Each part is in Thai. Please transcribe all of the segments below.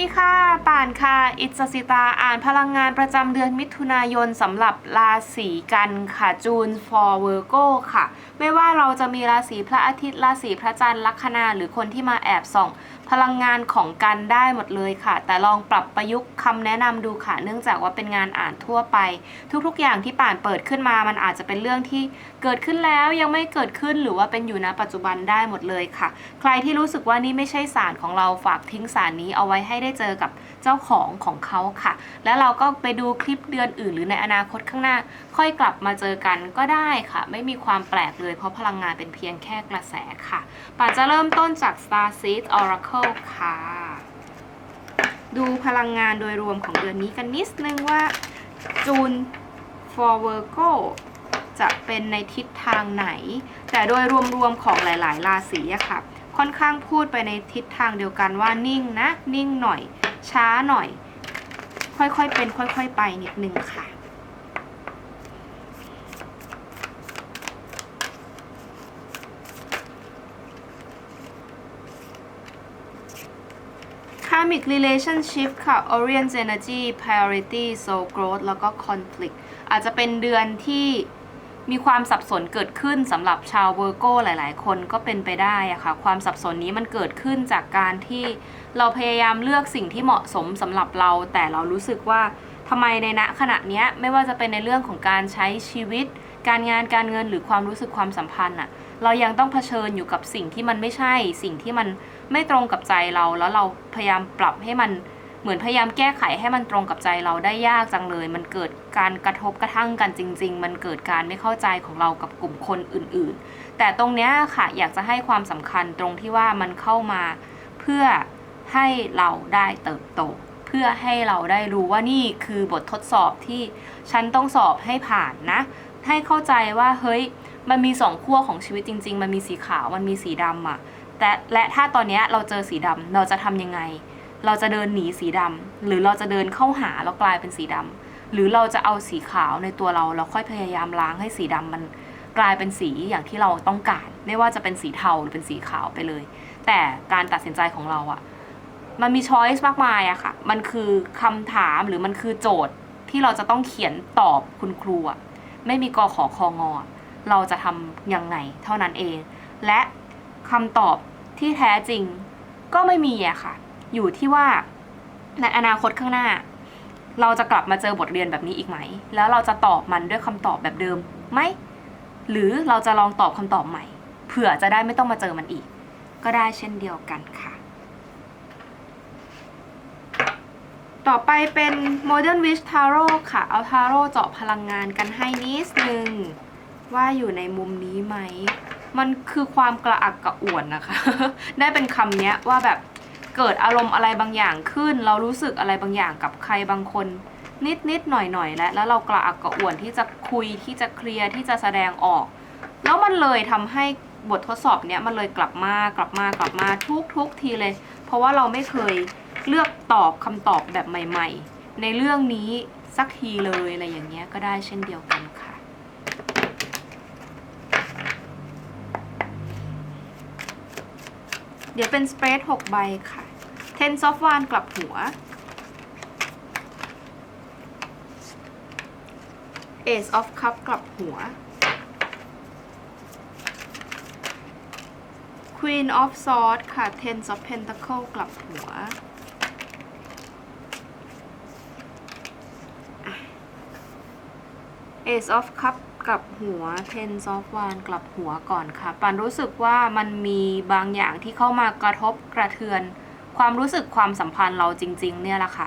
สวัสดีค่ะ ป่านค่ะ อิสสิตา อ่านพลังงานประจำเดือนมิถุนายนสำหรับราศีกันค่ะ จูน for Virgo ค่ะ ไม่ว่าเราจะมีราศีพระอาทิตย์ ราศีพระจันทร์ ลัคนา หรือคนที่มาแอบส่อง พลังงานของกันได้หมดเลยค่ะ แต่ลองปรับประยุกต์คำแนะนำดูค่ะ เนื่องจากว่าเป็นงานอ่านทั่วไป ทุกๆ อย่างที่ป่านเปิดขึ้นมา มันอาจจะเป็นเรื่องที่เกิดขึ้นแล้วยังไม่เกิดขึ้นหรือว่าเป็นอยู่ณปัจจุบันได้หมดเลยค่ะ ใครที่รู้สึกว่านี่ไม่ใช่สารของเราฝากทิ้งสารนี้เอาไว้ให้ได้เจอกับเจ้าของของเขาค่ะ แล้วเราก็ไปดูคลิปเดือนอื่นหรือในอนาคตข้างหน้า ค่อยกลับมาเจอกันก็ได้ค่ะ ไม่มีความแปลกเลยเพราะพลังงานเป็นเพียงแค่กระแสค่ะป่านจะเริ่มต้นจาก Star Seed Oracle ค่ะ ดูพลังงานโดยรวมของเดือนนี้กันนิดนึงว่าจูน for Virgo จะเป็นในทิศทางไหน แต่โดยรวมๆของหลาย ๆ ราศีอะค่ะ ค่อนข้างพูดไปในทิศทางเดียวกันว่านิ่งนะ นิ่งหน่อย ช้าหน่อย ค่อยๆเป็น ค่อย ๆ ไปนิดนึงค่ะ Karmic Relationship ค่ะ Orient Energy Priority Soul Growth แล้วก็ Conflict อาจจะเป็นเดือนที่ มีความสับสนเกิดขึ้นสำหรับชาวเวอร์โกหลาย ๆ คนก็เป็นไปได้อะค่ะความสับสนนี้มันเกิดขึ้นจากการที่เราพยายามเลือกสิ่งที่เหมาะสมสำหรับเรา แต่เรารู้สึกว่าทำไมในณขณะเนี้ยไม่ว่าจะเป็นในเรื่องของการใช้ชีวิต การงานการเงินหรือความรู้สึกความสัมพันธ์อะเรายังต้องเผชิญอยู่กับสิ่งที่มันไม่ใช่ สิ่งที่มันไม่ตรงกับใจเราแล้วเราพยายามปรับให้มัน เหมือนพยายามแก้ไขให้มันตรงกับใจเราได้ยากจังเลย มันเกิดการกระทบกระทั่งกันจริง ๆ มันเกิดการไม่เข้าใจของเรากับกลุ่มคนอื่น ๆ แต่ตรงเนี้ยค่ะอยากจะให้ความสำคัญตรงที่ว่ามันเข้ามาเพื่อให้เราได้เติบโต เพื่อให้เราได้รู้ว่านี่คือบททดสอบที่ฉันต้องสอบให้ผ่านนะ ให้เข้าใจว่าเฮ้ยมันมีสองขั้วของชีวิตจริง ๆ มันมีสีขาวมันมีสีดำอะแต่และถ้าตอนเนี้ยเราเจอสีดำเราจะทำยังไง เราจะเดินหนีสีดำหรือเราจะเดินเข้าหาแล้วกลายเป็นสีดำหรือเราจะเอาสีขาวในตัวเราแล้วค่อยพยายามล้างให้สีดำมันกลายเป็นสีอย่างที่เราต้องการ ไม่ว่าจะเป็นสีเทาหรือเป็นสีขาวไปเลย แต่การตัดสินใจของเราอะมันมีช้อยส์มากมายอะค่ะ มันคือคำถามหรือมันคือโจทย์ที่เราจะต้องเขียนตอบคุณครูอะไม่มีกอขอคองอเราจะทำยังไงเท่านั้นเอง และคำตอบที่แท้จริงก็ไม่มีอะค่ะ อยู่ที่ว่าในอนาคตข้างหน้า เราจะกลับมาเจอบทเรียนแบบนี้อีกไหม แล้วเราจะตอบมันด้วยคำตอบแบบเดิมไหม หรือเราจะลองตอบคำตอบใหม่ เผื่อจะได้ไม่ต้องมาเจอมันอีก ก็ได้เช่นเดียวกันค่ะ ต่อไปเป็น Modern Wish Tarot ค่ะ เอา Tarot เจาะพลังงานกันให้นิดนึง ว่าอยู่ในมุมนี้ไหมมันคือความกระอักกระอ่วนนะคะ ได้เป็นคำเนี้ยว่าแบบ เกิดอารมณ์อะไรบางอย่างขึ้น เรารู้สึกอะไรบางอย่างกับใครบางคน นิดนิดหน่อยหน่อยๆแล้วแล้วเรากระอักกระอ่วนที่จะคุยที่จะเคลียร์ที่จะแสดงออก แล้วมันเลยทำให้บททดสอบเนี้ยมันเลยกลับมากลับมากลับมาทุกทุกทีเลย เพราะว่าเราไม่เคยเลือกตอบคำตอบแบบใหม่ ๆ ในเรื่องนี้สักทีเลยอะไรอย่างเงี้ยก็ได้เช่นเดียวกันค่ะ เเดี๋ยวเป็นสเปรดหกใบค่ะเทนซอฟวานกลับหัวเอซออฟคัพกลับหัว Queen of Swords ค่ะ Ten of Pentacle กลับหัวเอชออฟคัพ กลับหัว Ten of w a n กลับหัวก่อนค่ะปันรู้สึกว่ามันมีบางอย่างที่เข้ามากระทบกระเทือน ความรู้สึกความสัมพันธ์เราจริง ๆ เนี่ยแหละค่ะ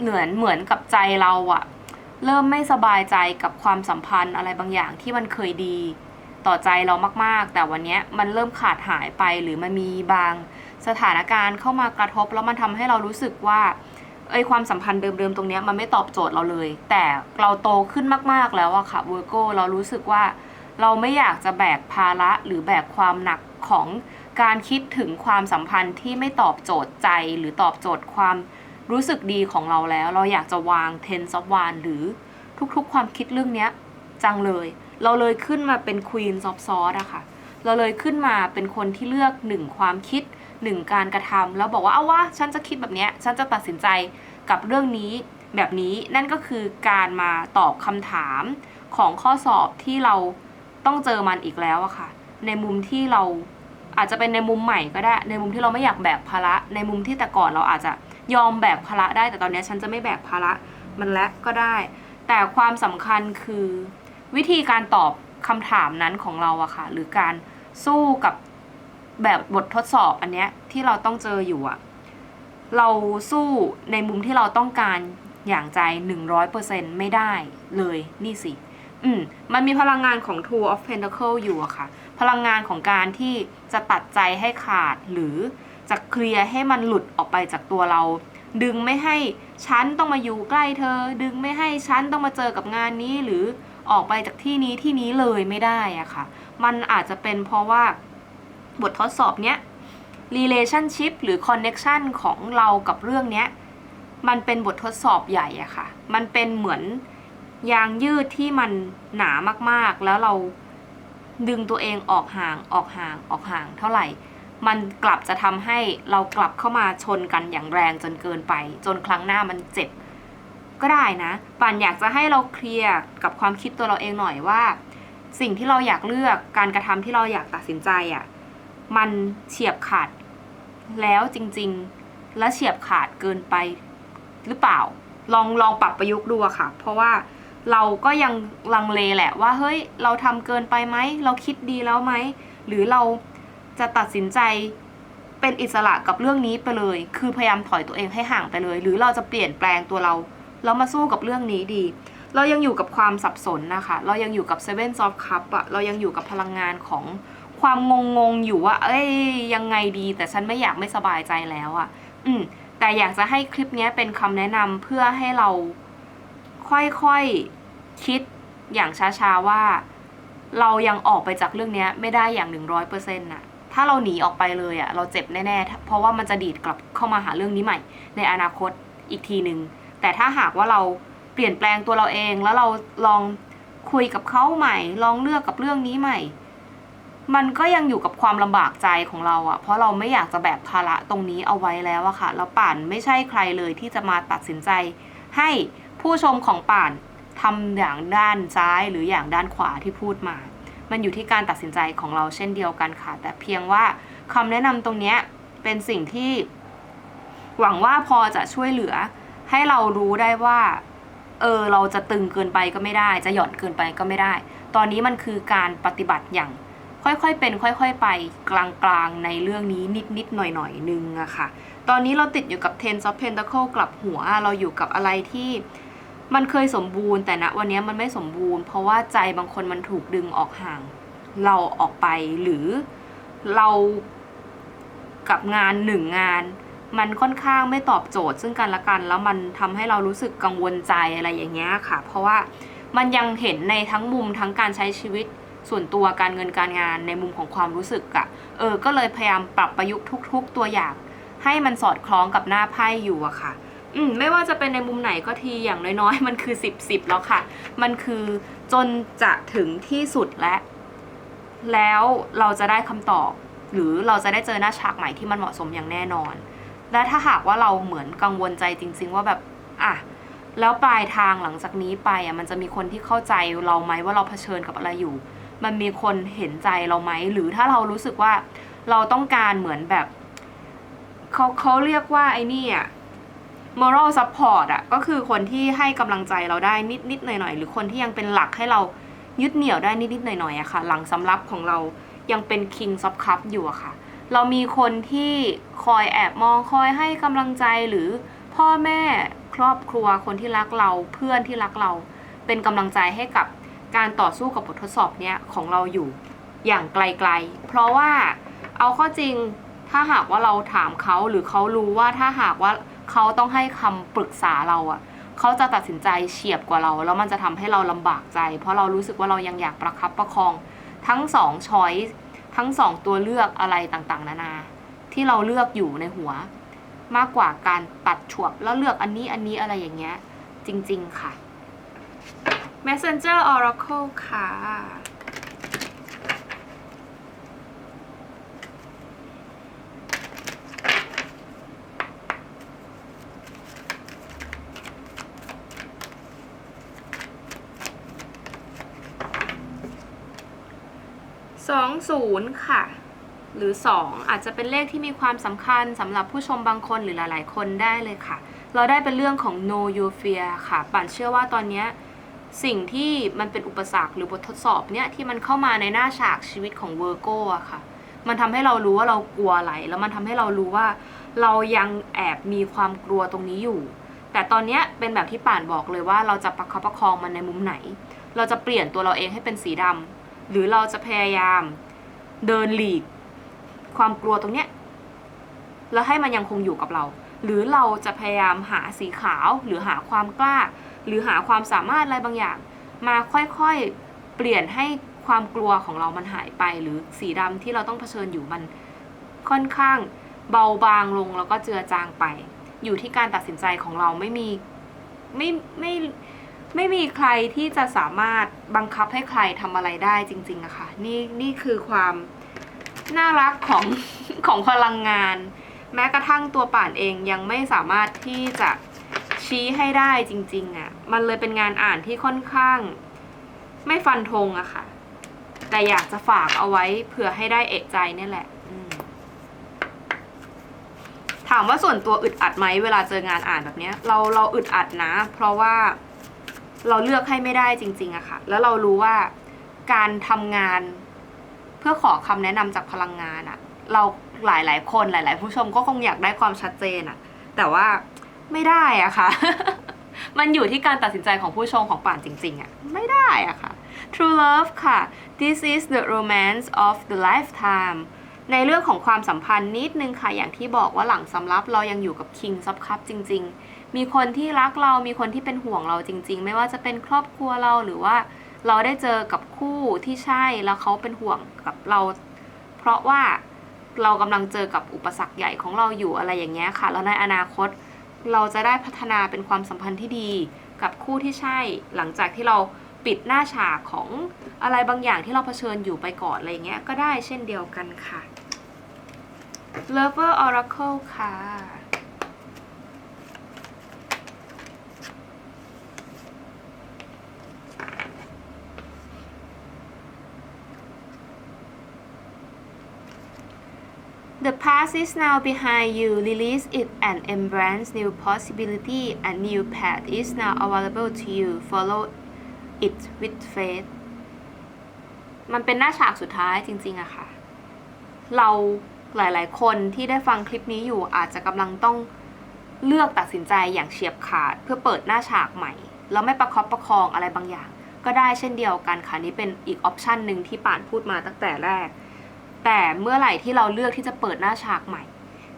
เหมือนเหมือนกับใจเราอะเริ่มไม่สบายใจกับความสัมพันธ์อะไรบางอย่างที่มันเคยดีต่อใจเรามากๆ แต่วันนี้มันเริ่มขาดหายไปหรือมันมีบางสถานการณ์เข้ามากระทบแล้วมันทำให้เรารู้สึกว่า เอ้ยความสัมพันธ์เดิมๆตรงเนี้ยมันไม่ตอบโจทย์เราเลย แต่เราโตขึ้นมากๆแล้วอะค่ะเวอร์โกเรารู้สึกว่า เราไม่อยากจะแบกภาระหรือแบกความหนักของการคิดถึงความสัมพันธ์ที่ไม่ตอบโจทย์ใจหรือตอบโจทย์ความรู้สึกดีของเราแล้ว เราอยากจะวางเทนซ of วานหรือทุกๆ ความคิดเรื่องเนี้ยจังเลย เราเลยขึ้นมาเป็นควีนซอฟซอสอะค่ะ เราเลยขึ้นมาเป็นคนที่เลือกหนึ่งความคิด หนึ่งการกระทำแล้วบอกว่าเอาวะฉันจะคิดแบบเนี้ยฉันจะตัดสินใจกับเรื่องนี้แบบนี้นั่นก็คือการมาตอบคำถามของข้อสอบที่เราต้องเจอมันอีกแล้วอะค่ะ ในมุมที่เราอาจจะเป็นในมุมใหม่ก็ได้ ในมุมที่เราไม่อยากแบกภาระ ในมุมที่แต่ก่อนเราอาจจะยอมแบกภาระได้ แต่ตอนนี้ฉันจะไม่แบกภาระมันและก็ได้ แต่ความสำคัญคือวิธีการตอบคำถามนั้นของเราอะค่ะ หรือการสู้กับ แบบบททดสอบอันเนี้ยที่เราต้องเจออยู่อะเราสู้ในมุมที่เราต้องการอย่างใจ 100%ไม่ได้เลยนี่สิ อืมมันมีพลังงานของ Two of Pentacle อยู่อะค่ะ พลังงานของการที่จะตัดใจให้ขาดหรือจะเคลียร์ให้มันหลุดออกไปจากตัวเรา ดึงไม่ให้ฉันต้องมาอยู่ใกล้เธอ ดึงไม่ให้ฉันต้องมาเจอกับงานนี้หรือออกไปจากที่นี้ที่นี้เลยไม่ได้อะค่ะ มันอาจจะเป็นเพราะว่า บททดสอบเนี้ย relationship หรือ connection ของเรากับเรื่องเนี้ย มันเป็นบททดสอบใหญ่อะค่ะ มันเป็นเหมือนยางยืดที่มันหนามากๆ แล้วเราดึงตัวเองออกห่างออกห่างออกห่างเท่าไหร่ มันกลับจะทำให้เรากลับเข้ามาชนกันอย่างแรงจนเกินไป จนครั้งหน้ามันเจ็บ ก็ได้นะป่านอยากจะให้เราเคลียร์กับความคิดตัวเราเองหน่อยว่า สิ่งที่เราอยากเลือกการกระทำที่เราอยากตัดสินใจอะ่ะ มันเฉียบขาดแล้วจริงๆ และเฉียบขาดเกินไปหรือเปล่า ลองลองปรับประยุกต์ดูอะค่ะ เพราะว่าเราก็ยังลังเลแหละว่าเฮ้ยเราทำเกินไปไหม เราคิดดีแล้วไหม หรือเราจะตัดสินใจเป็นอิสระกับเรื่องนี้ไปเลย คือพยายามถอยตัวเองให้ห่างไปเลย หรือเราจะเปลี่ยนแปลงตัวเรา แล้วมาสู้กับเรื่องนี้ดี เรายังอยู่กับความสับสนนะคะ เรายังอยู่กับ Seven of Cup อะเรายังอยู่กับพลังงานของ ความงงงๆอยู่ว่า เอ้ยยังไงดี แต่ฉันไม่อยากไม่สบายใจแล้วอะอืม แต่อยากจะให้คลิปนี้เป็นคำแนะนำเพื่อให้เราค่อยๆคิดอย่างช้าๆว่า เรายังออกไปจากเรื่องนี้ไม่ได้อย่างหนึ่งร้อยเปอร์เซ็นต์น่ะ ถ้าเราหนีออกไปเลยอะ่ะ เราเจ็บแน่ๆ เพราะว่ามันจะดีดกลับเข้ามาหาเรื่องนี้ใหม่ ในอนาคตอีกทีหนึ่งแต่ถ้าหากว่าเราเปลี่ยนแปลงตัวเราเองแล้วเราลองคุยกับเขาใหม่ ลองเลือกกับเรื่องนี้ใหม่ มันก็ยังอยู่กับความลำบากใจของเราอะเพราะเราไม่อยากจะแบกภาระตรงนี้เอาไว้แล้วอะค่ะแล้วป่านไม่ใช่ใครเลยที่จะมาตัดสินใจ ให้ผู้ชมของป่านทำอย่างด้านซ้ายหรืออย่างด้านขวาที่พูดมา มันอยู่ที่การตัดสินใจของเราเช่นเดียวกันค่ะ แต่เพียงว่าคำแนะนำตรงนี้เป็นสิ่งที่ หวังว่าพอจะช่วยเหลือ ให้เรารู้ได้ว่า เออเราจะตึงเกินไปก็ไม่ได้ จะหย่อนเกินไปก็ไม่ได้ ตอนนี้มันคือการปฏิบัติอย่าง ค่อยๆเป็น ค่อย ๆ ไปกลางๆในเรื่องนี้นิดๆหน่อยๆนึงอะค่ะ ตอนนี้เราติดอยู่กับ Ten of Pentacle กลับหัวเราอยู่กับอะไรที่มันเคยสมบูรณ์แต่ณวันนี้มันไม่สมบูรณ์ เพราะว่าใจบางคนมันถูกดึงออกห่าง เราออกไปหรือเรากับงานหนึ่งงาน มันค่อนข้างไม่ตอบโจทย์ ซึ่งกันและกันแล้วมันทำให้เรารู้สึกกังวลใจอะไรอย่างเงี้ยค่ะ เพราะว่ามันยังเห็นในทั้งมุมทั้งการใช้ชีวิต ส่วนตัวการเงินการงานในมุมของความรู้สึกอะเออ ก็เลยพยายามปรับประยุกต์ทุก ๆ ตัวอย่าง ให้มันสอดคล้องกับหน้าไพ่อยู่อะค่ะ อืมไม่ว่าจะเป็นในมุมไหนก็ทีอย่างน้อยๆ มันคือสิบสิบแล้วค่ะ มันคือจนจะถึงที่สุดและ แล้วเราจะได้คำตอบ หรือเราจะได้เจอหน้าฉากใหม่ที่มันเหมาะสมอย่างแน่นอน และถ้าหากว่าเราเหมือนกังวลใจจริง ๆ ว่าแบบอะแล้วปลายทางหลังจากนี้ไปอะมันจะมีคนที่เข้าใจเราไหมว่าเราเผชิญกับอะไรอยู่ มันมีคนเห็นใจเราไหม หรือถ้าเรารู้สึกว่าเราต้องการเหมือนแบบเขาเขาเรียกว่าไอ้นี่อะ moral support อะก็คือคนที่ให้กำลังใจเราได้นิดนิดหน่อยหน่อยหรือคนที่ยังเป็นหลักให้เรายึดเหนี่ยวได้นิดนิดหน่อยหน่อยอะค่ะ หลังสำรับของเรายังเป็น king of cup อยู่อะค่ะ เรามีคนที่คอยแอบมองคอยให้กำลังใจหรือพ่อแม่ครอบครัวคนที่รักเราเพื่อนที่รักเราเป็นกำลังใจให้กับ การต่อสู้กับบททดสอบเนี้ยของเราอยู่อย่างไกลๆ เพราะว่าเอาข้อจริงถ้าหากว่าเราถามเขาหรือเขารู้ว่าถ้าหากว่าเขาต้องให้คำปรึกษาเราอะเขาจะตัดสินใจเฉียบกว่าเรา แล้วมันจะทำให้เราลำบากใจ เพราะเรารู้สึกว่าเรายังอยากประคับประคอง ทั้งสองช้อยทั้งสองตัวเลือกอะไรต่างๆ นานา ที่เราเลือกอยู่ในหัว มากกว่าการตัดฉวบแล้วเลือกอันนี้อันนี้อะไรอย่างเงี้ย จริง ๆ ค่ะ Messenger Oracle ค่ะ สองศูนย์ค่ะ หรือสองอาจจะเป็นเลขที่มีความสำคัญสำหรับผู้ชมบางคนหรือหลาย ๆ คนได้เลยค่ะ เราได้เป็นเรื่องของ no you fear ค่ะ ปั่นเชื่อว่าตอนนี้ สิ่งที่มันเป็นอุปสรรคหรือบททดสอบเนี่ยที่มันเข้ามาในหน้าฉากชีวิตของเวอร์โกอะค่ะ มันทำให้เรารู้ว่าเรากลัวอะไร แล้วมันทำให้เรารู้ว่า เรายังแอบมีความกลัวตรงนี้อยู่ แต่ตอนเนี้ยเป็นแบบที่ป่านบอกเลยว่าเราจะประคับประคองมันในมุมไหน เราจะเปลี่ยนตัวเราเองให้เป็นสีดำหรือเราจะพยายามเดินหลีก ความกลัวตรงเนี้ยแล้วให้มันยังคงอยู่กับเรา หรือเราจะพยายามหาสีขาวหรือหาความกล้า หรือหาความสามารถอะไรบางอย่าง มาค่อยๆเปลี่ยนให้ความกลัวของเรามันหายไป หรือสีดำที่เราต้องเผชิญอยู่มันค่อนข้างเบาบางลงแล้วก็เจือจางไป อยู่ที่การตัดสินใจของเราไม่มีไม่ไม่ไม่มีใครที่จะสามารถบังคับให้ใครทำอะไรได้จริงๆอะค่ะนี่นี่คือความน่ารักของของพลังงาน แม้กระทั่งตัวป่านเองยังไม่สามารถที่จะ ชี้ให้ได้จริง ๆอะ่ะ มันเลยเป็นงานอ่านที่ค่อนข้าง ไม่ฟันธงอะค่ะ แต่อยากจะฝากเอาไว้เผื่อให้ได้เอกใจเนี่ยแหละถามว่าส่วนตัวอึดอัดไหมเวลาเจองานอ่านแบบเนี้ย เราเราอึดอัดนะ เพราะว่าเราเลือกให้ไม่ได้จริง ๆอะค่ะ แล้วเรารู้ว่าการทำงานเพื่อขอคำแนะนำจากพลังงานอะเราหลายๆ คนหลาย ๆ ผู้ชมก็คงอยากได้ความชัดเจนอะแต่ว่า ไม่ได้อะค่ะ มันอยู่ที่การตัดสินใจของผู้ชมของป่านจริงๆอะไม่ได้อะค่ะ True Love ค่ะ This is the romance of the lifetime ในเรื่องของความสัมพันธ์นิดนึงค่ะ อย่างที่บอกว่าหลังสำรับเรายังอยู่กับ King of Cup จริง ๆ มีคนที่รักเรามีคนที่เป็นห่วงเราจริง ๆ ไม่ว่าจะเป็นครอบครัวเราหรือว่าเราได้เจอกับคู่ที่ใช่แล้วเขาเป็นห่วงกับเรา เพราะว่าเรากำลังเจอกับอุปสรรคใหญ่ของเราอยู่อะไรอย่างเงี้ยค่ะ แล้วในอนาคต เราจะได้พัฒนาเป็นความสัมพันธ์ที่ดีกับคู่ที่ใช่ หลังจากที่เราปิดหน้าฉากของอะไรบางอย่างที่เราเผชิญอยู่ไปก่อนอะไรเงี้ยก็ได้เช่นเดียวกันค่ะ Lover Oracle ค่ะ The past is now behind you. Release it and embrace new possibility. A new path is now available to you. Follow it with faith. มันเป็นหน้าฉากสุดท้ายจริงๆอะค่ะ เราหลายๆ คนที่ได้ฟังคลิปนี้อยู่อาจจะกำลังต้องเลือกตัดสินใจอย่างเฉียบขาด เพื่อเปิดหน้าฉากใหม่ แล้วไม่ประคบประคองอะไรบางอย่าง ก็ได้เช่นเดียวกันค่ะ นี่เป็นอีกออปชันหนึ่งที่ป่านพูดมาตั้งแต่แรก แต่เมื่อไหร่ที่เราเลือกที่จะเปิดหน้าฉากใหม่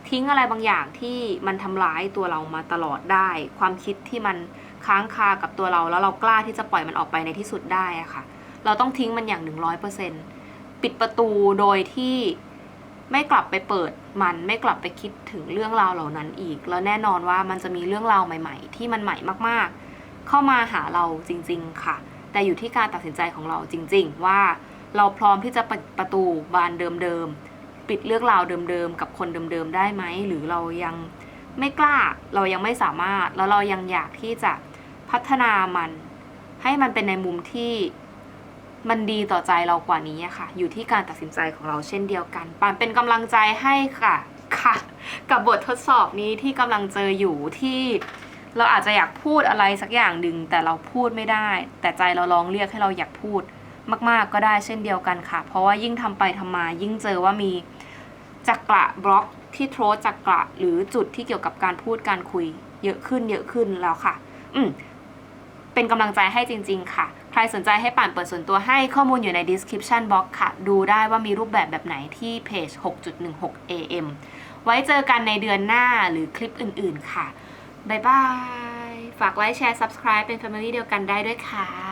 ทิ้งอะไรบางอย่างที่มันทำร้ายตัวเรามาตลอดได้ ความคิดที่มันค้างคากับตัวเราแล้วเรากล้าที่จะปล่อยมันออกไปในที่สุดได้อะค่ะ เราต้องทิ้งมันอย่าง 100%ปิดประตูโดยที่ไม่กลับไปเปิดมันไม่กลับไปคิดถึงเรื่องราวเหล่านั้นอีก แล้วแน่นอนว่ามันจะมีเรื่องราวใหม่ ๆ ที่มันใหม่มากๆ เข้ามาหาเราจริง ๆ ค่ะ แต่อยู่ที่การตัดสินใจของเราจริง ๆ ว่า เราพร้อมที่จะปิดประตูบานเดิมๆ ปิดเรื่องราวเดิมๆ กับคนเดิมๆ ได้ไหม หรือเรายังไม่กล้า เรายังไม่สามารถ แล้วเรายังอยากที่จะพัฒนามัน ให้มันเป็นในมุมที่มันดีต่อใจเรากว่านี้ค่ะ อยู่ที่การตัดสินใจของเราเช่นเดียวกันปานเป็นกำลังใจให้ค่ะ ค่ะ กับบททดสอบนี้ที่กำลังเจออยู่ที่เราอาจจะอยากพูดอะไรสักอย่างหนึ่งแต่เราพูดไม่ได้ แต่ใจเราลองเรียกให้เราอยากพูด มากๆก็ได้เช่นเดียวกันค่ะ เพราะว่ายิ่งทำไปทำมายิ่งเจอว่ามีจักระบล็อกที่โทรจักระหรือจุดที่เกี่ยวกับการพูดการคุย เยอะขึ้นเยอะขึ้นแล้วค่ะ อืมเป็นกำลังใจให้จริง ๆ ค่ะ ใครสนใจให้ป่านเปิดส่วนตัวให้ข้อมูลอยู่ใน description box ค่ะ ดูได้ว่ามีรูปแบบแบบไหนที่เพจ 6.16 am ไว้เจอกันในเดือนหน้าหรือคลิปอื่นๆค่ะ บ๊ายบาย ฝากไลค์แชร์ subscribe เป็น family เดียวกันได้ด้วยค่ะ